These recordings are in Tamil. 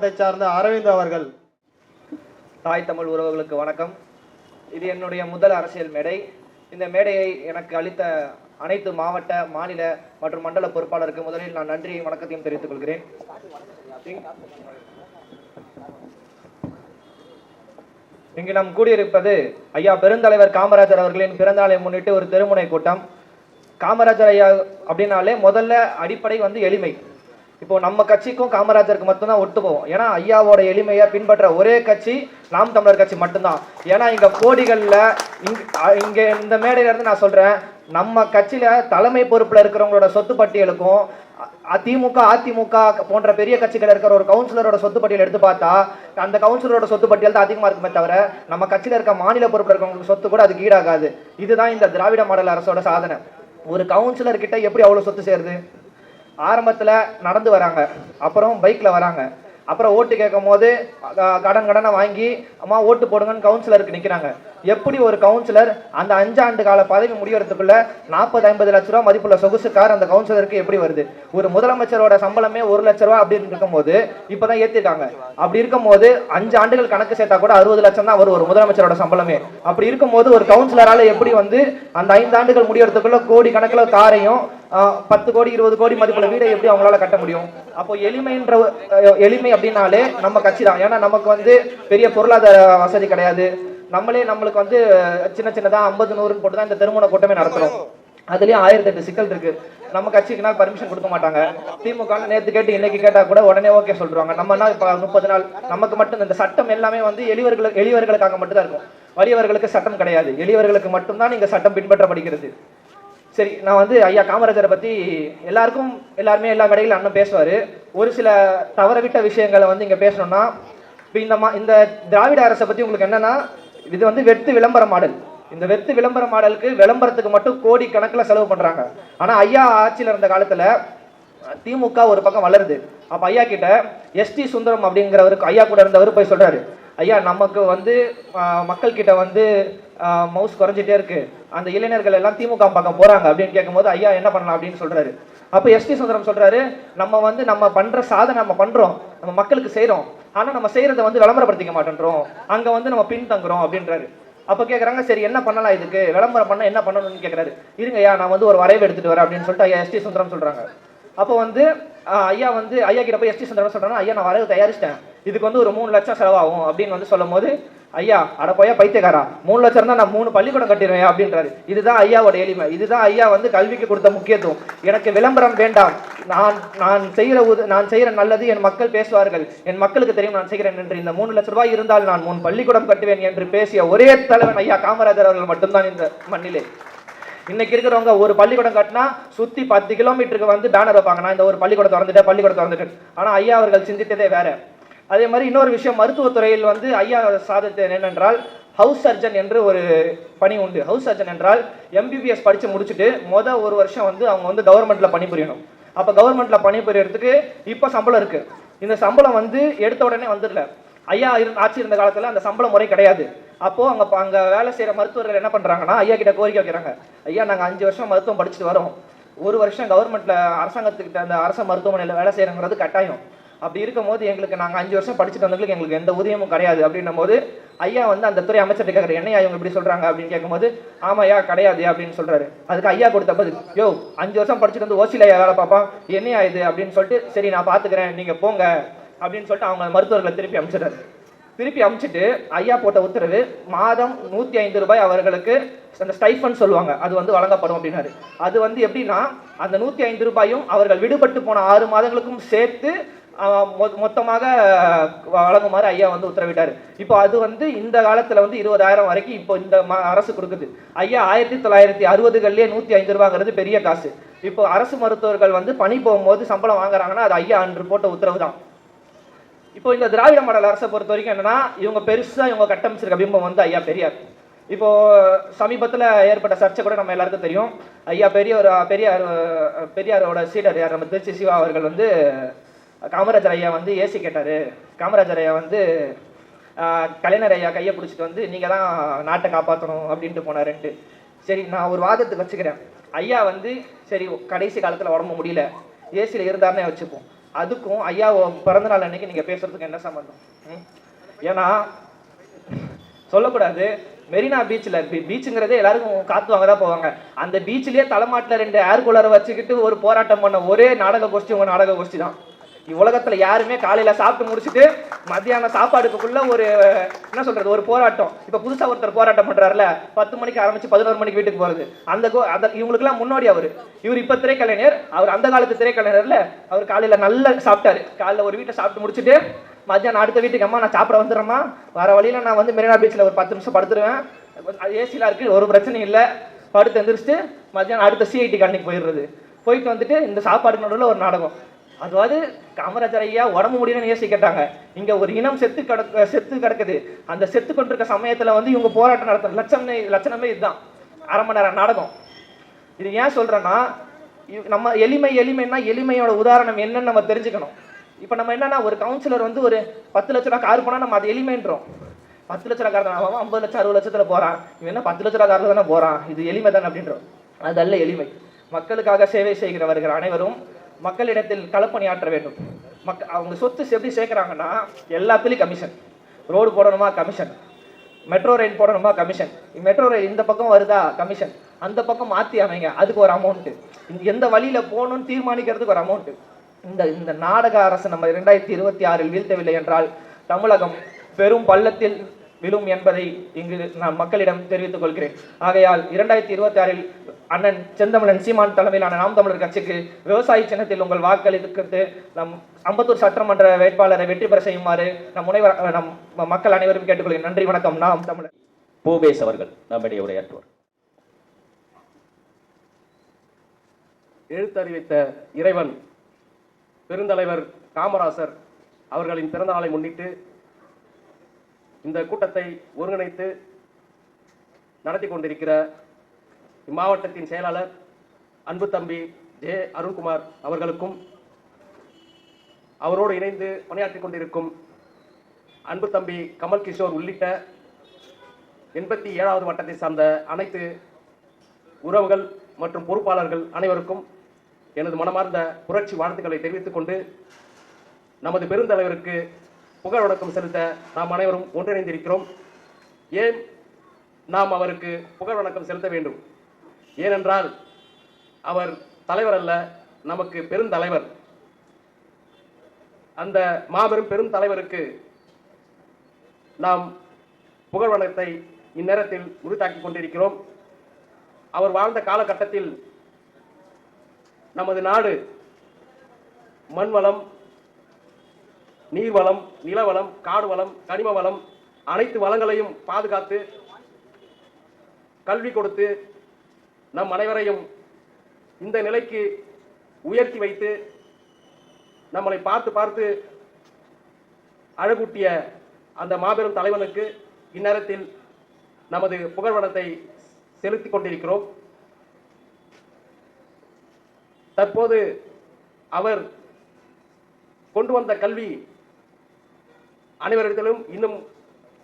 அதை சார்ந்த அரவிந்த் அவர்கள். தாய் தமிழ் உறவுகளுக்கு வணக்கம். இது என்னுடைய முதல் அரசியல் மேடை. இந்த மேடையை எனக்கு அளித்த அனைத்து மாவட்ட மாநில மற்றும் மண்டல பொறுப்பாளருக்கு முதலில் நான் நன்றியும் வணக்கத்தையும் தெரிவித்துக் கொள்கிறேன். இங்கு நாம் கூடியிருப்பது ஐயா பெருந்தலைவர் காமராஜர் அவர்களின் பிறந்தநாளை முன்னிட்டு ஒரு தெருமுனை கூட்டம். காமராஜர் ஐயா அப்படின்னாலே முதல்ல அடிப்படை வந்து எளிமை. இப்போ நம்ம கட்சிக்கும் காமராஜருக்கு மட்டும்தான் ஒட்டு போவோம். ஏன்னா ஐயாவோட எளிமையை பின்பற்ற ஒரே கட்சி நாம் தமிழர் கட்சி மட்டும்தான். ஏன்னா இங்க கோடிகளில் இங்க இந்த மேடையில இருந்து நான் சொல்றேன் நம்ம கட்சியில தலைமை பொறுப்புல இருக்கிறவங்களோட சொத்து பட்டியலுக்கும் அதிமுக அதிமுக போன்ற பெரிய கட்சிகள் இருக்கிற ஒரு கவுன்சிலரோட சொத்து பட்டியல் எடுத்து பார்த்தா அந்த கவுன்சிலரோட சொத்து பட்டியல் தான் அதிகமா இருக்குமே தவிர நம்ம கட்சியில இருக்க மாநில பொறுப்பில் இருக்கிறவங்களுக்கு சொத்து கூட அதுக்கு ஈடாகாது. இதுதான் இந்த திராவிட மாடல் அரசோட சாதனை. ஒரு கவுன்சிலர் கிட்ட எப்படி அவ்வளவு சொத்து சேருது? ஆரம்பத்தில் நடந்து வராங்க. அப்புறம் பைக்கில் வராங்க. அப்புறம் ஓட்டு கேட்கும் போது கடன் கடனை வாங்கி அம்மா ஓட்டு போடுங்கன்னு கவுன்சிலருக்கு நிற்கிறாங்க எப்படி ஒரு கவுன்சிலர் அந்த அஞ்சாண்டு கால பதவி முடியறதுக்குள்ள நாற்பது ஐம்பது லட்ச ரூபா மதிப்புள்ள சொகுசு கார் அந்த கவுன்சிலருக்கு எப்படி வருது? ஒரு முதலமைச்சரோட சம்பளமே ஒரு லட்ச ரூபா அப்படின்னு இருக்கும்போது இப்பதான் ஏத்திருக்காங்க. அப்படி இருக்கும்போது அஞ்சு ஆண்டுகள் கணக்கு சேர்த்தா கூட அறுபது லட்சம் தான் வரும் ஒரு முதலமைச்சரோட சம்பளமே. அப்படி இருக்கும்போது ஒரு கவுன்சிலரால எப்படி வந்து அந்த ஐந்து ஆண்டுகள் முடியறதுக்குள்ள கோடி கணக்கில் காரையும் பத்து கோடி இருபது கோடி மதிப்புள்ள வீடை எப்படி அவங்களால கட்ட முடியும்? அப்போ எளிமைன்ற எளிமை அப்படின்னாலே நம்ம கட்சி தான். ஏன்னா நமக்கு வந்து பெரிய பொருளாதார வசதி கிடையாது. நம்மளே நம்மளுக்கு வந்து சின்ன சின்னதா ஐம்பது நூறுன்னு போட்டு தான் இந்த திருமண கூட்டமே நடத்துறோம். அதுலயும் ஆயிரத்தி எட்டு சிக்கல் இருக்கு. நம்ம கட்சிக்குனா பர்மிஷன் கொடுக்க மாட்டாங்க. திமுக நேற்று கேட்டு இன்னைக்கு கேட்டா கூட உடனே ஓகே சொல்றாங்க. நம்மனா இப்போ முப்பது நாள் நமக்கு மட்டும் இந்த சட்டம் எல்லாமே வந்து எளியவர்களுக்கு எளியவர்களுக்காக மட்டும்தான் இருக்கும். வலியவர்களுக்கு சட்டம் கிடையாது. எளியவர்களுக்கு மட்டும்தான் இங்க சட்டம் பின்பற்றப்படுகிறது. சரி நான் வந்து ஐயா காமராஜரை பத்தி எல்லாருக்கும் எல்லாருமே எல்லா கடையிலும் அண்ணன் பேசுவாரு. ஒரு சில தவறவிட்ட விஷயங்களை வந்து இங்க பேசணும்னா இப்ப இந்த இந்த திராவிட அரசை பத்தி உங்களுக்கு என்னன்னா இது வந்து வெத்து விளம்பர மாடல். இந்த வெத்து விளம்பர மாடலுக்கு விளம்பரத்துக்கு மட்டும் கோடி கணக்கில் செலவு பண்ணுறாங்க ஆனால் ஐயா ஆட்சியில் இருந்த காலத்தில் திமுக ஒரு பக்கம் வளருது. அப்போ ஐயா கிட்ட எஸ்டி சுந்தரம் அப்படிங்கிறவருக்கு ஐயா கூட இருந்தவர் போய் சொல்கிறாரு ஐயா நமக்கு வந்து மக்கள் கிட்ட வந்து மவுஸ் குறைஞ்சிட்டே இருக்கு. அந்த இளைஞர்கள் எல்லாம் திமுக பக்கம் போறாங்க. அப்படின்னு கேட்கும்போது ஐயா என்ன பண்ணலாம்? அப்படின்னு சொல்றாரு. அப்போ எஸ்டி சுந்தரம் சொல்றாரு நம்ம வந்து நம்ம பண்ற சாதனை நம்ம பண்றோம். நம்ம மக்களுக்கு செய்கிறோம் ஆனால் நம்ம செய்கிறத வந்து விளம்பரப்படுத்திக்க மாட்டேன்றோம். அங்கே வந்து நம்ம பின்தங்குறோம் அப்படின்றாரு. அப்போ கேட்குறாங்க சரி என்ன பண்ணலாம் இதுக்கு? விளம்பரம் பண்ண என்ன பண்ணணும்னு கேட்குறாரு இருங்கய்யா நான் வந்து ஒரு வரைவு எடுத்துகிட்டு வரேன் அப்படின்னு சொல்லிட்டு ஐயா எஸ்டி சுந்தரம் சொல்கிறாங்க அப்போ வந்து ஐயா வந்து ஐயா கிட்ட போய் எஸ்டி சுந்தரம் சொல்கிறாங்க ஐயா நான் வரைவு தயாரிச்சிட்டேன். இதுக்கு வந்து ஒரு மூணு லட்சம் செலவாகும் அப்படின்னு வந்து சொல்லும் போது ஐயா அட போயா பைத்தியக்காரா? மூணு லட்சம் தான் நான் மூணு பள்ளிக்கூடம் கட்டிடுவேன் அப்படின்றாரு. இதுதான் ஐயாவோட எளிமை. இதுதான் ஐயா வந்து கல்விக்கு கொடுத்த முக்கியத்துவம். எனக்கு விளம்பரம் வேண்டாம். நான் நான் செய்கிற உத நான் செய்கிற நல்லது என் மக்கள் பேசுவார்கள். என் மக்களுக்கு தெரியும் நான் செய்கிறேன் என்று. இந்த மூணு லட்ச ரூபாய் இருந்தால் நான் மூணு பள்ளிக்கூடம் கட்டுவேன் என்று பேசிய ஒரே தலைவன் ஐயா காமராஜர் அவர்கள் மட்டும்தான் இந்த மண்ணிலே. இன்னைக்கு இருக்கிறவங்க ஒரு பள்ளிக்கூடம் கட்டினா சுத்தி பத்து கிலோமீட்டருக்கு வந்து பேனர் வைப்பாங்க. நான் இந்த ஒரு பள்ளிக்கூடம் திறந்துட்டேன் பள்ளிக்கூடம் திறந்துட்டேன். ஆனா ஐயா அவர்கள் சிந்தித்ததே வேற. அதே மாதிரி இன்னொரு விஷயம் மருத்துவத்துறையில் வந்து ஐயா சாதித்தது என்னென்றால் ஹவுஸ் சர்ஜன் என்று ஒரு பணி உண்டு. ஹவுஸ் சர்ஜன் என்றால் எம்பிபிஎஸ் படித்து முடிச்சுட்டு மொதல் ஒரு வருஷம் வந்து அவங்க வந்து கவர்மெண்ட்டில் பணிபுரியணும். அப்போ கவர்மெண்ட்டில் பணிபுரியறதுக்கு இப்போ சம்பளம் இருக்குது இந்த சம்பளம் வந்து எடுத்த உடனே வந்துடல. ஐயா இரு ஆட்சி இருந்த காலத்தில் அந்த சம்பள முறை கிடையாது. அப்போ அங்க ப- அங்க வேலை செய்யற மருத்துவர்கள் என்ன பண்றாங்கன்னா ஐயா கிட்ட கோரிக்கை வைக்கிறாங்க. ஐயா நாங்க அஞ்சு வருஷம் மருத்துவம் படிச்சுட்டு வரோம். ஒரு வருஷம் கவர்மெண்ட்ல அரசாங்கத்துக்கிட்ட அந்த அரசு மருத்துவமனையில் வேலை செய்யறங்கிறது கட்டாயம். அப்படி இருக்கும்போது எங்களுக்கு நாங்கள் அஞ்சு வருஷம் படிச்சுட்டு வந்தவங்களுக்கு எங்களுக்கு எந்த ஊதியமும் கிடையாது. அப்படின்னும் போது ஐயா வந்து அந்த துறை அமைச்சர்கிட்ட கேட்கறாரு என்னையா இவங்க இப்படி சொல்றாங்க? அப்படின்னு கேட்கும்போது ஆமாய்யா கிடையாது அப்படின்னு சொல்றாரு. அதுக்கு ஐயா கொடுத்த பதில் யோ அஞ்சு வருஷம் படிச்சுட்டு வந்து ஓசிலையா வேலை பார்ப்பான் என்னையா இது? அப்படின்னு சொல்லிட்டு சரி நான் பாத்துக்கிறேன் நீங்க போங்க அப்படின்னு சொல்லிட்டு அவங்க மருத்துவர்களை திருப்பி அனுப்பிச்சிடுறாரு திருப்பி அமுச்சிட்டு ஐயா போட்ட உத்தரவு மாதம் நூத்தி ஐந்து ரூபாய் அவர்களுக்கு அந்த ஸ்டைஃபன் சொல்லுவாங்க அது வந்து வழங்கப்படும் அப்படின்னாரு. அது வந்து எப்படின்னா அந்த நூத்தி ஐந்து ரூபாயும் அவர்கள் விடுபட்டு போன ஆறு மாதங்களுக்கும் சேர்த்து மொத்தமாக வழங்குமாறு ஐயா வந்து உத்தரவிட்டார். இப்போ அது வந்து இந்த காலத்தில் வந்து இருபதாயிரம் வரைக்கும் இப்போ இந்த ம- அரசு கொடுக்குது. ஐயா ஆயிரத்தி தொள்ளாயிரத்தி அறுபதுகள்லேயே நூற்றி ஐந்து ரூபாங்கிறது பெரிய காசு. இப்போ அரசு மருத்துவர்கள் வந்து பணி போகும்போது சம்பளம் வாங்குறாங்கன்னா அது ஐயா அன்று போட்ட உத்தரவு தான் இப்போ இந்த திராவிட மாடல் அரசை பொறுத்த வரைக்கும் என்னன்னா இவங்க பெருசாக இவங்க கட்டமைச்சிருக்க பிம்பம் வந்து ஐயா பெரியார். இப்போ சமீபத்தில் ஏற்பட்ட சர்ச்சை கூட நம்ம எல்லாருக்கும் தெரியும். ஐயா பெரியவர் பெரியார் பெரியாரோட சீடர் யார்? நம்ம திருச்சி சிவா அவர்கள் வந்து காமராஜர் ஐயா வந்து ஏசி கேட்டாரு. காமராஜர் ஐயா வந்து கலைஞர் ஐயா கையை பிடிச்சிட்டு வந்து நீங்க தான் நாட்டை காப்பாற்றணும் அப்படின்ட்டு போனாருன்ட்டு. சரி நான் ஒரு வாதத்துக்கு வச்சுக்கிறேன். ஐயா வந்து சரி கடைசி காலத்தில் உடம்பு முடியல. ஏசியில் இருந்தாருன்னே வச்சுப்போம். அதுக்கும் ஐயா பிறந்த நாள் அன்னைக்கு நீங்கள் பேசுறதுக்கு என்ன சம்பந்தம்? ஏன்னா சொல்லக்கூடாது. மெரினா பீச்சில் பீச்சுங்கிறதே எல்லாருக்கும் காத்து வாங்க தான் போவாங்க. அந்த பீச்சிலேயே தலைமாட்டில் ரெண்டு ஏர் கூலரை வச்சுக்கிட்டு ஒரு போராட்டம் பண்ண ஒரே நாடக கோஷ்டி உங்கள் நாடக கோஷ்டி தான். உலகத்துல யாருமே காலையில சாப்பிட்டு முடிச்சுட்டு மத்தியானம் சாப்பாடுக்குள்ள ஒரு என்ன சொல்றது ஒரு போராட்டம். இப்ப புதுசா ஒருத்தர் போராட்டம் பண்றாருல பத்து மணிக்கு ஆரம்பிச்சு பதினோரு மணிக்கு வீட்டுக்கு போறது. அந்த கோ அந்த இவங்களுக்குலாம் முன்னோடி அவர். இவர் இப்ப திரைக்கலைஞர் அவர் அந்த காலத்து திரைக்கலைஞர்ல அவர் காலையில நல்லா சாப்பிட்டாரு. காலையில் ஒரு வீட்டை சாப்பிட்டு முடிச்சுட்டு மத்தியானம் அடுத்த வீட்டுக்கு அம்மா நான் சாப்பிட வந்துடுறேம்மா. வர வழியில நான் வந்து மெரினா பீச்சில் ஒரு பத்து நிமிஷம் படுத்துருவேன். ஏசிலாம் இருக்கு ஒரு பிரச்சனையும் இல்லை. படுத்து எந்திரிச்சிட்டு மத்தியானம் அடுத்த சிஐடி கண்ணிக்கு போயிடுறது. போயிட்டு வந்துட்டு இந்த சாப்பாடு நடுவில் ஒரு நாடகம். அதாவது காமராஜர் ஐயா உடம்பு முடியலன்னு ஏசி கேட்டாங்க இங்க ஒரு இனம் செத்து கிடக்க செத்து கிடக்குது. அந்த செத்து கொண்டிருக்க சமயத்துல வந்து இவங்க போராட்டம் நடத்த லட்சமே லட்சணமே இதுதான். அரை மணி நேரம் நாடகம். இது ஏன் சொல்றேன்னா நம்ம எளிமை எளிமைன்னா எளிமையோட உதாரணம் என்னன்னு நம்ம தெரிஞ்சுக்கணும். இப்போ நம்ம என்னன்னா ஒரு கவுன்சிலர் வந்து ஒரு பத்து லட்ச ரூபா கார் போனா நம்ம அது எளிமைன்றோம். பத்து லட்ச ரூபா கார் தான். ஆகும் ஐம்பது லட்சம் அறுபது லட்சத்துல போறான். இவன் என்ன பத்து லட்ச ரூபா காரில் தானே போறான். இது எளிமை தானே அப்படின்றோம். அது அல்ல எளிமை. மக்களுக்காக சேவை செய்கிறவர்கள் அனைவரும் மக்களிடத்தில் களப்பணியாற்ற வேண்டும். மக் அவங்க சொத்து எப்படி சேர்க்குறாங்கன்னா எல்லாத்துலேயும் கமிஷன் ரோடு போடணுமா? கமிஷன் மெட்ரோ ரயில் போடணுமா? கமிஷன் மெட்ரோ ரயில் இந்த பக்கம் வருதா? கமிஷன் அந்த பக்கம் மாற்றி அமைங்க. அதுக்கு ஒரு அமௌண்ட்டு எந்த வழியில் போகணும்னு தீர்மானிக்கிறதுக்கு ஒரு அமௌண்ட்டு இந்த இந்த நாடக அரசு நம்ம இரண்டாயிரத்தி இருபத்தி ஆறில் வீழ்த்தவில்லை என்றால் தமிழகம் பெரும் பள்ளத்தில் விழும் என்பதை இங்கு நான் மக்களிடம் தெரிவித்துக் கொள்கிறேன். ஆகையால் இரண்டாயிரத்தி இருபத்தி ஆறில் அண்ணன் செந்தமிழன் சீமான் தலைமையிலான நாம் தமிழர் கட்சிக்கு விவசாய சின்னத்தில் உங்கள் வாக்களித்து நம் அம்பத்தூர் சட்டமன்ற வேட்பாளரை வெற்றி பெற செய்யுமாறு நம் முனைவர் நம் மக்கள் அனைவரும் கேட்டுக்கொள்கிறேன். நன்றி வணக்கம். நாம் தமிழர். பூபேஸ் அவர்கள் நம்முடைய உரையாற்றுவார். எழுத்தறிவித்த இறைவன் பெருந்தலைவர் காமராசர் அவர்களின் பிறந்தநாளை முன்னிட்டு இந்த கூட்டத்தை ஒருங்கிணைத்து நடத்தி கொண்டிருக்கிற இம்மாவட்டத்தின் செயலாளர் அன்பு தம்பி ஜே அருண்குமார் அவர்களுக்கும் அவரோடு இணைந்து பணியாற்றிக் கொண்டிருக்கும் அன்பு தம்பி கமல் கிஷோர் உள்ளிட்ட எண்பத்தி ஏழாவது வட்டத்தை சார்ந்த அனைத்து உறவுகள் மற்றும் பொறுப்பாளர்கள் அனைவருக்கும் எனது மனமார்ந்த புரட்சி வாழ்த்துக்களை தெரிவித்துக் கொண்டு நமது பெருந்தலைவருக்கு புகழ் வணக்கம் செலுத்த நாம் அனைவரும் ஒன்றிணைந்திருக்கிறோம். ஏன் நாம் அவருக்கு புகழ் வணக்கம் செலுத்த வேண்டும்? ஏனென்றால் அவர் தலைவர் அல்ல நமக்கு பெருந்தலைவர். அந்த மாபெரும் பெரும் தலைவருக்கு நாம் புகழ் வணக்கத்தை இந்நேரத்தில் உரித்தாக்கிக் கொண்டிருக்கிறோம். அவர் வாழ்ந்த காலகட்டத்தில் நமது நாடு மண்வளம் நீர்வளம் நிலவளம் காடு வளம் கனிம வளம் அனைத்து வளங்களையும் பாதுகாத்து கல்வி கொடுத்து நம் அனைவரையும் இந்த நிலைக்கு உயர்த்தி வைத்து நம்மளை பார்த்து பார்த்து அழகூட்டிய அந்த மாபெரும் தலைவனுக்கு இந்நேரத்தில் நமது புகழ்வனத்தை செலுத்திக் கொண்டிருக்கிறோம். தற்போது அவர் கொண்டு வந்த கல்வி அனைவரிடத்திலும் இன்னும்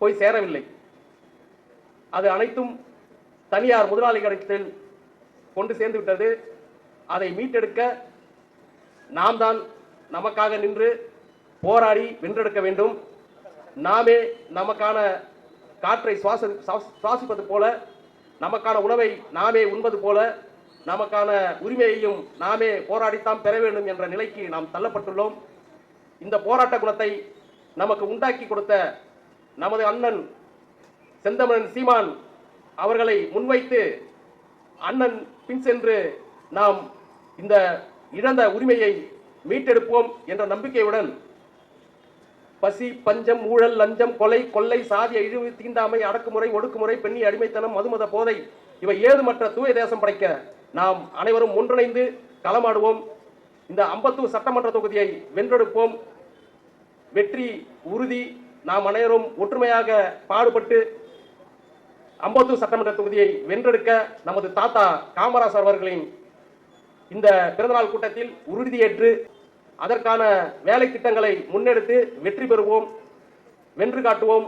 போய் சேரவில்லை. அது அனைத்தும் தனியார் முதலாளிகளிடத்தில் கொண்டு சேர்ந்து விட்டது. அதை மீட்டெடுக்க நாம் தான் நமக்காக நின்று போராடி வென்றெடுக்க வேண்டும். நாமே நமக்கான காற்றை சுவாச சுவாசிப்பது போல நமக்கான உணவை நாமே உண்பது போல நமக்கான உரிமையையும் நாமே போராடித்தான் பெற வேண்டும் என்ற நிலைக்கு நாம் தள்ளப்பட்டுள்ளோம். இந்த போராட்ட குணத்தை நமக்கு உண்டாக்கி கொடுத்த நமது அண்ணன் செந்தமிழன் சீமான் அவர்களை முன்வைத்து அண்ணன் பின் சென்று நாம் இந்த இழந்த உரிமையை மீட்டெடுப்போம் என்ற நம்பிக்கையுடன் பசி பஞ்சம் ஊழல் லஞ்சம் கொலை கொள்ளை சாதிய இழிவு தீண்டாமை அடக்குமுறை ஒடுக்குமுறை பெண்ணி அடிமைத்தனம் மதுமத போதை இவை ஏதுமற்ற தூய தேசம் படைக்க நாம் அனைவரும் ஒன்றிணைந்து களமாடுவோம். இந்த அம்பத்தூர் சட்டமன்ற தொகுதியை வென்றெடுப்போம். வெற்றி உறுதி நாம் அனைவரும் ஒற்றுமையாக பாடுபட்டு அம்பத்தூர் சட்டமன்ற தொகுதியை வென்றெடுக்க நமது தாத்தா காமராசர் அவர்களின் இந்த பிறந்தநாள் கூட்டத்தில் உறுதியேற்று அதற்கான வேலை திட்டங்களை முன்னெடுத்து வெற்றி பெறுவோம் வென்று காட்டுவோம்.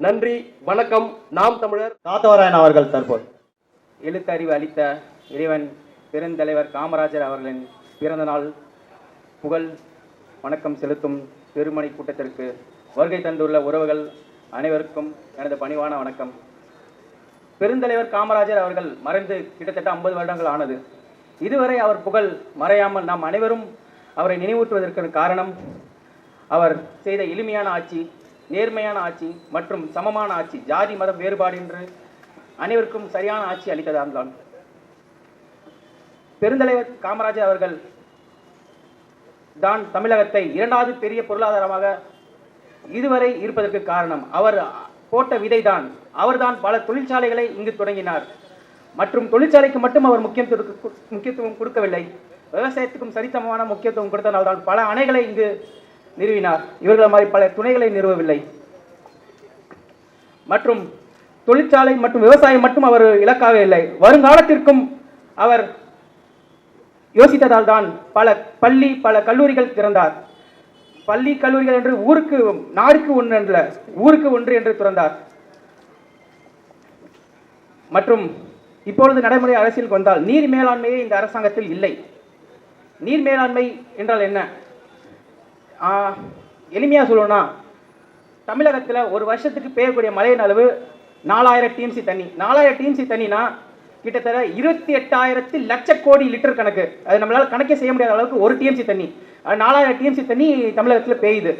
நன்றி வணக்கம். நாம் தமிழர் காத்தவராயன் அவர்கள் தற்போது. எழுத்தறிவு அளித்த இறைவன் பெருந்தலைவர் காமராஜர் அவர்களின் பிறந்த நாள் புகழ் வணக்கம் செலுத்தும் பெருமணி கூட்டத்திற்கு வருகை தந்துள்ள உறவுகள் அனைவருக்கும் எனது பணிவான வணக்கம். பெருந்தலைவர் காமராஜர் அவர்கள் மறைந்து கிட்டத்தட்ட ஐம்பது வருடங்கள் ஆனது. இதுவரை அவர் புகழ் மறையாமல் நாம் அனைவரும் அவரை நினைவூட்டுவதற்கு காரணம் அவர் செய்த எளிமையான ஆட்சி நேர்மையான ஆட்சி மற்றும் சமமான ஆட்சி ஜாதி மதம் வேறுபாடு என்று அனைவருக்கும் சரியான ஆட்சி அளித்ததால்தான். பெருந்தலைவர் காமராஜர் அவர்கள் தான் தமிழகத்தை இரண்டாவது பெரிய பொருளாதாரமாக இதுவரை இருப்பதற்கு காரணம். அவர் போட்ட விதைதான். அவர்தான் பல தொழிற்சாலைகளை இங்கு தொடங்கினார். மற்றும் தொழிற்சாலைக்கு மட்டும் அவர் முக்கியத்துவம் முக்கியத்துவம் கொடுக்கவில்லை. விவசாயத்துக்கும் சரித்தமமான முக்கியத்துவம் கொடுத்தனால்தான் பல அணைகளை இங்கு நிறுவினார். இவர்கள் மாதிரி பல துணைகளை நிறுவவில்லை. மற்றும் தொழிற்சாலை மற்றும் விவசாயம் மட்டும் அவர் இலக்காக இல்லை. வருங்காலத்திற்கும் அவர் யோசித்ததால் தான் பல பள்ளி பல கல்லூரிகள் திறந்தார். பள்ளி கல்லூரிகள் என்று ஊருக்கு நாடுக்கு ஒன்று என்ற ஊருக்கு ஒன்று என்று திறந்தார். மற்றும் இப்பொழுது நடைமுறை அரசியலுக்கு வந்தால் நீர் மேலாண்மையே இந்த அரசாங்கத்தில் இல்லை. நீர் மேலாண்மை என்றால் என்ன? ஆஹ், எளிமையா சொல்லணும்னா தமிழகத்தில் ஒரு வருஷத்துக்கு பெய்யக்கூடிய மழையின் அளவு நாலாயிரம் டிஎம்சி தண்ணி. நாலாயிரம் டிஎம்சி தண்ணினா கிட்டத்தட்ட இருபத்தி எட்டாயிரத்தி லட்ச கோடி லிட்டர் கணக்கு. அது நம்மளால கணக்கே செய்ய முடியாத அளவுக்கு ஒரு டிஎம்சி தண்ணி. அது நாலாயிரம் டிஎம்சி தண்ணி தமிழகத்தில் பெய்யுது.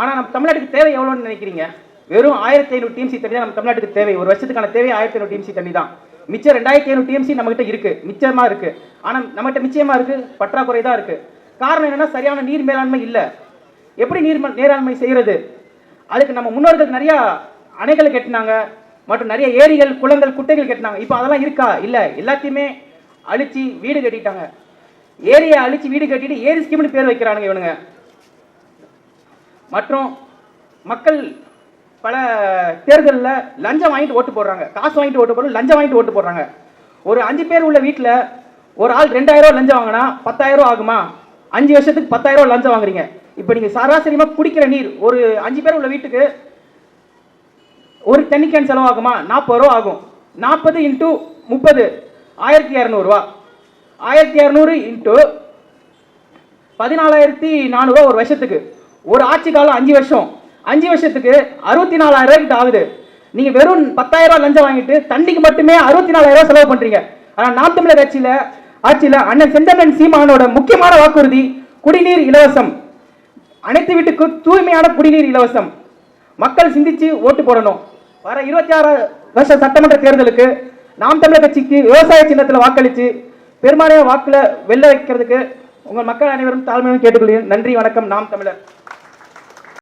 ஆனால் நம்ம தமிழ்நாட்டுக்கு தேவை எவ்வளோன்னு நினைக்கிறீங்க? வெறும் ஆயிரத்தி ஐநூறு டிஎம்சி தண்ணி தான் நம்ம தமிழ்நாட்டுக்கு தேவை. ஒரு வருஷத்துக்கான தேவை ஆயிரத்தி ஐநூறு டிஎம்சி தண்ணி தான். மிச்சம் ரெண்டாயிரத்தி ஐநூறு டிஎம்சி நம்மகிட்ட இருக்கு. மிச்சமா இருக்கு. ஆனால் நம்மகிட்ட மிச்சயமா இருக்கு பற்றாக்குறை தான் இருக்கு. காரணம் என்னன்னா சரியான நீர் மேலாண்மை இல்லை. எப்படி நீர் மேலாண்மை செய்யறது? அதுக்கு நம்ம முன்னோர்கள் நிறைய அணைகளை கட்டினாங்க. மற்றும் நிறைய ஏரிகள் குளங்கள் குட்டைகள் கட்டினாங்க. இப்போ அதெல்லாம் இருக்கா? இல்லை. எல்லாத்தையுமே அழிச்சு வீடு கட்டிட்டாங்க. ஏரியை அழிச்சு வீடு கட்டிட்டு ஏரி ஸ்கீம்னு பேர் வைக்கிறானுங்க இவனுங்க. மற்றும் மக்கள் பல தேர்தலில் லஞ்சம் வாங்கிட்டு ஓட்டு போடுறாங்க. காசு வாங்கிட்டு ஓட்டு போடுறோம் லஞ்சம் வாங்கிட்டு ஓட்டு போடுறாங்க. ஒரு அஞ்சு பேர் உள்ள வீட்டில் ஒரு ஆள் ரெண்டாயிரம் லஞ்சம் வாங்கினா பத்தாயிரம் ரூபா ஆகுமா? அஞ்சு வருஷத்துக்கு பத்தாயிரம் ரூபா லஞ்சம் வாங்குறீங்க. இப்போ நீங்கள் சராசரியமாக குடிக்கிற நீர் ஒரு அஞ்சு பேர் உள்ள வீட்டுக்கு ஒரு தண்ணி செலவாகுமா? நாற்பது ரூபா ஆகும். நாற்பது இன்ட்டு முப்பது ஆயிரத்தி இரநூறுவா ஆயிரத்தி இரநூறு இன்ட்டு பதினாலாயிரத்தி நானூறுவா ஒரு வருஷத்துக்கு. ஒரு ஆட்சி காலம் அஞ்சு வருஷம். அஞ்சு வருஷத்துக்கு அறுபத்தி நாலாயிரம் ரூபாய் கிட்ட ஆகுது. நீங்கள் வெறும் பத்தாயிரம் ரூபா லஞ்சம் வாங்கிட்டு தண்ணிக்கு மட்டுமே அறுபத்தி நாலாயிரம் ரூபாய் செலவு பண்றீங்க. ஆனால் நாம் தமிழர் ஆட்சியில் ஆட்சியில் அண்ணன் செந்தமன் சீமானோட முக்கியமான வாக்குறுதி குடிநீர் இலவசம். அனைத்து வீட்டுக்கு தூய்மையான குடிநீர் இலவசம். மக்கள் சிந்திச்சு ஓட்டு போடணும். வர இருபத்தி ஆறு வருஷ சட்டமன்ற தேர்தலுக்கு நாம் தமிழர் கட்சிக்கு விவசாய சின்னத்தில் வாக்களித்து பெரும்பாலான வாக்கில் வெல்ல வைக்கிறதுக்கு உங்கள் மக்கள் அனைவரும் தாழ்மையாக கேட்டுக்கொள்கிறேன். நன்றி வணக்கம். நாம் தமிழர்.